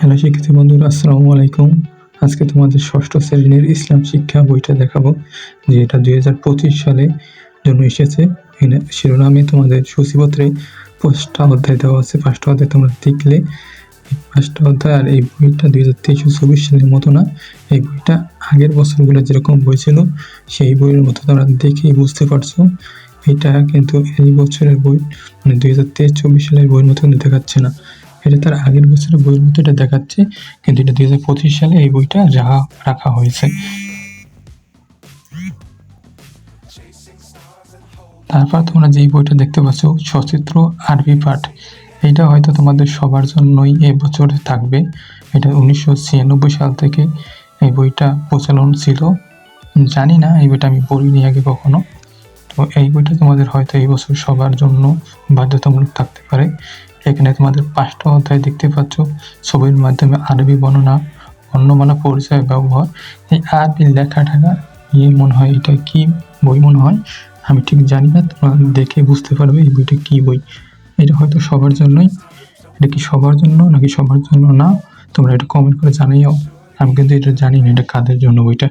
Hello শিক্ষার্থী বন্ধুরা, আসসালামু আলাইকুম। আজকে তোমাদের ষষ্ঠ শ্রেণির ইসলাম শিক্ষা বইটা দেখাবো যে এটা দুই হাজার পঁচিশ সালে জন্য এসেছে। শিরোনামে তোমাদের সূচিপত্রে পাঁচটা অধ্যায় দেওয়া আছে। পাঁচটা অধ্যায় তোমরা দেখলে পাঁচটা অধ্যায় আর এই বইটা দুই হাজার তেইশ চব্বিশ সালের মতো না। এই বইটা আগের বছরগুলো যেরকম বই ছিল, সেই বইয়ের মতো তোমরা দেখেই বুঝতে পারছ। এটা কিন্তু এই বছরের বই মানে দুই হাজার তেইশ চব্বিশ সালের বইয়ের মতো দেখাচ্ছে না। এটা তার আগের বছরের বইয়ের মতো এটা দেখাচ্ছে, কিন্তু এটা দুই হাজার পঁচিশ সালে এই বইটা রাখা রাখা হয়েছে। তারপর তোমরা যেই বইটা দেখতে পাচ্ছ, সচিত্র আরবি পাঠ, এইটা হয়তো তোমাদের সবার জন্যই এই বছর থাকবে। এটা উনিশশো ছিয়ানব্বই সাল থেকে এই বইটা প্রচলন ছিল। জানি না, এই বইটা আমি পড়িনি আগে কখনো। তো এই বইটা তোমাদের হয়তো এই বছর সবার জন্য বাধ্যতামূলক থাকতে পারে। এখানে তোমাদের পাঁচটা অধ্যায় দেখতে পাচ্ছ। ছবির মাধ্যমে আরবি বর্ণনা, বর্ণমালা, পরিচয়, ব্যবহার। এই আরবি লেখা ঠাকা ইয়ে মনে হয় এটা কি বই মনে হয়? আমি ঠিক জানি না, তোমরা দেখে বুঝতে পারবে এই বইটা কি বই। এটা হয়তো সবার জন্যই। এটা কি সবার জন্য নাকি সবার জন্য না? তোমরা এটা কমেন্ট করে জানাইও আমি কিন্তু এটা জানি না, এটা কাদের জন্য বইটা?